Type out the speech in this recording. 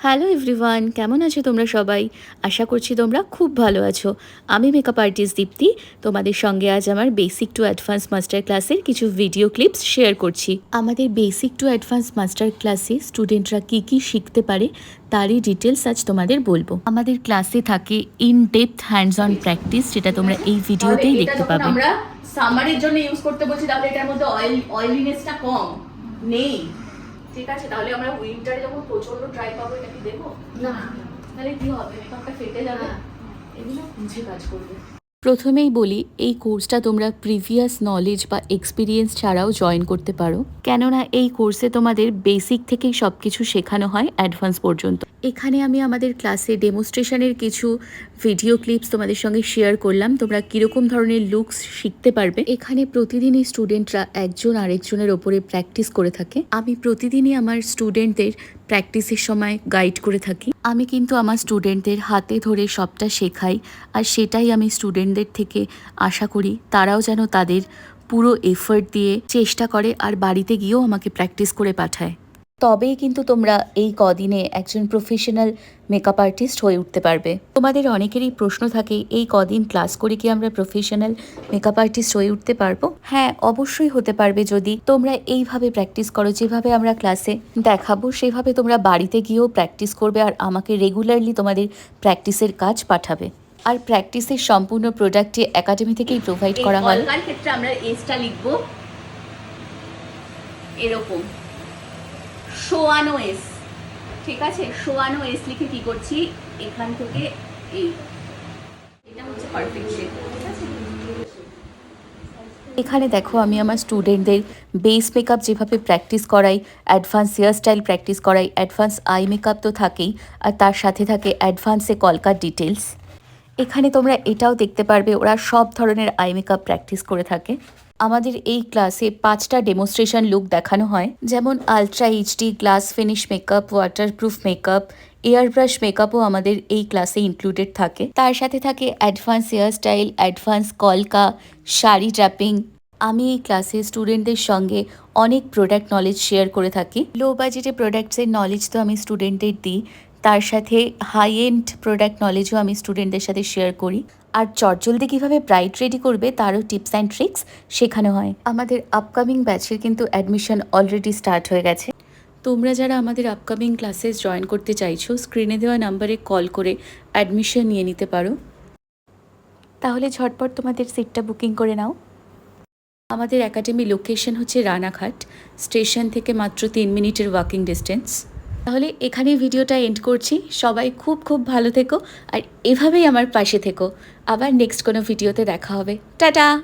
Hello everyone কেমন আছো তোমরা সবাই? আশা করছি তোমরা খুব ভালো আছো। আমি মেকআপ আর্টিস্ট দীপ্তি। তোমাদের সঙ্গে আজ আমার বেসিক টু অ্যাডভান্স মাস্টার ক্লাসের কিছু ভিডিও ক্লিপস শেয়ার করছি। আমাদের বেসিক টু অ্যাডভান্স মাস্টার ক্লাসে স্টুডেন্টরা কী কী শিখতে পারে তারই ডিটেলস আজ তোমাদের বলব। আমাদের ক্লাসে থাকে in depth hands on practice যেটা তোমরা এই ভিডিওতেই দেখতে পাবে। আমরা সামারের জন্য ইউজ করতে বলছি তাহলে এটার মধ্যে অয়েল অয়েলিনেসটা কম। নেই। ঠিক আছে তাহলে আমরা উইন্টারে যখন প্রচণ্ড ড্রাই পাবো এটা কি দেবো না। তাহলে কি হবে? মেকআপটা ফেটে যাবে? এগুলো বুঝে কাজ করবে। প্রথমেই বলি এই কোর্সটা তোমরা প্রিভিয়াস নলেজ বা এক্সপিরিয়েন্স ছাড়াও জয়েন করতে পারো। কেননা এই কোর্সে তোমাদের বেসিক থেকেই সব কিছু শেখানো হয় অ্যাডভান্স পর্যন্ত। এখানে আমি আমাদের ক্লাসে ডেমোস্ট্রেশনের কিছু ভিডিও ক্লিপস তোমাদের সঙ্গে শেয়ার করলাম। তোমরা কীরকম ধরনের লুকস শিখতে পারবে? এখানে প্রতিদিনই স্টুডেন্টরা একজন আরেকজনের ওপরে প্র্যাকটিস করে থাকে। আমি প্রতিদিনই আমার স্টুডেন্টদের প্র্যাকটিসের সময় গাইড করে থাকি। আমি কিন্তু আমার স্টুডেন্টদের হাতে ধরে সবটা শেখাই আর সেটাই আমি স্টুডেন্টদের থেকে আশা করি তারাও যেন তাদের পুরো এফর্ট দিয়ে চেষ্টা করে আর বাড়িতে গিয়েও আমাকে প্র্যাকটিস করে পাঠায়। তবেই কিন্তু তোমরা এই কদিনে একজন প্রফেশনাল মেকআপ আর্টিস্ট হয়ে উঠতে পারবে। তোমাদের অনেকেরই প্রশ্ন থাকে, এই কদিন ক্লাস করে কি আমরা প্রফেশনাল মেকআপ আর্টিস্ট হয়ে উঠতে পারব? হ্যাঁ অবশ্যই হতে পারবে যদি তোমরা এইভাবে প্র্যাকটিস করো, যেভাবে আমরা ক্লাসে দেখাবো, সেভাবে তোমরা বাড়িতে গিয়েও প্র্যাকটিস করবে আর আমাকে রেগুলারলি তোমাদের প্র্যাকটিসের কাজ পাঠাবে। আর প্র্যাকটিসের সম্পূর্ণ প্রোডাক্টটি একাডেমি থেকেই প্রোভাইড করা হয়। ক্ষেত্রে আমরা এসটা লিখব। এরকম। শোয়ানো এস ঠিক আছে? শোয়ানো এস লিখে কি করছি? এখান থেকে এই। এখানে দেখো, আমি আমার স্টুডেন্টদের বেস মেকআপ যেভাবে প্র্যাকটিস করাই অ্যাডভান্স হেয়ার স্টাইল প্র্যাকটিস করাই অ্যাডভান্স আই মেকআপ তো থাকেই, আর তার সাথে থাকে অ্যাডভান্সে কলকার ডিটেলস এখানে তোমরা এটাও দেখতে পারবে, ওরা সব ধরনের আই মেকআপ প্র্যাকটিস করে থাকে। আমাদের এই ক্লাসে পাঁচটা ডেমোস্ট্রেশন লুক দেখানো হয়। যেমন ultra HD glass finish makeup waterproof makeup air brush মেকআপও আমাদের এই ক্লাসে ইনক্লুডেড থাকে। তার সাথে থাকে অ্যাডভান্স হেয়ার স্টাইল অ্যাডভান্স কলকা, শাড়ি ড্র্যাপিং আমি এই ক্লাসে স্টুডেন্টদের সঙ্গে অনেক প্রোডাক্ট নলেজ শেয়ার করে থাকি। লো বাজেটে প্রোডাক্টসের নলেজ তো আমি স্টুডেন্টদের দিই। তার সাথে হাই এন্ড প্রোডাক্ট নলেজও আমি স্টুডেন্টদের সাথে শেয়ার করি। আর চটজলদি কীভাবে ব্রাইট রেডি করবে তারও টিপস অ্যান্ড ট্রিক্স শেখানো হয়। আমাদের আপকামিং ব্যাচের কিন্তু অ্যাডমিশন অলরেডি স্টার্ট হয়ে গেছে। তোমরা যারা আমাদের আপকামিং ক্লাসেস জয়েন করতে চাইছো স্ক্রিনে দেওয়া নাম্বারে কল করে অ্যাডমিশন নিয়ে নিতে পারো। তাহলে ঝটপট তোমাদের সিটটা বুকিং করে নাও। আমাদের একাডেমি লোকেশন হচ্ছে রানাঘাট স্টেশন থেকে মাত্র তিন মিনিটের ওয়াকিং ডিস্টেন্স তাহলে এখানে ভিডিওটা এন্ড করছি। সবাই খুব খুব ভালো থেকো আর এভাবেই আমার পাশে থেকো। আবার নেক্সট কোনো ভিডিওতে দেখা হবে। টাটা!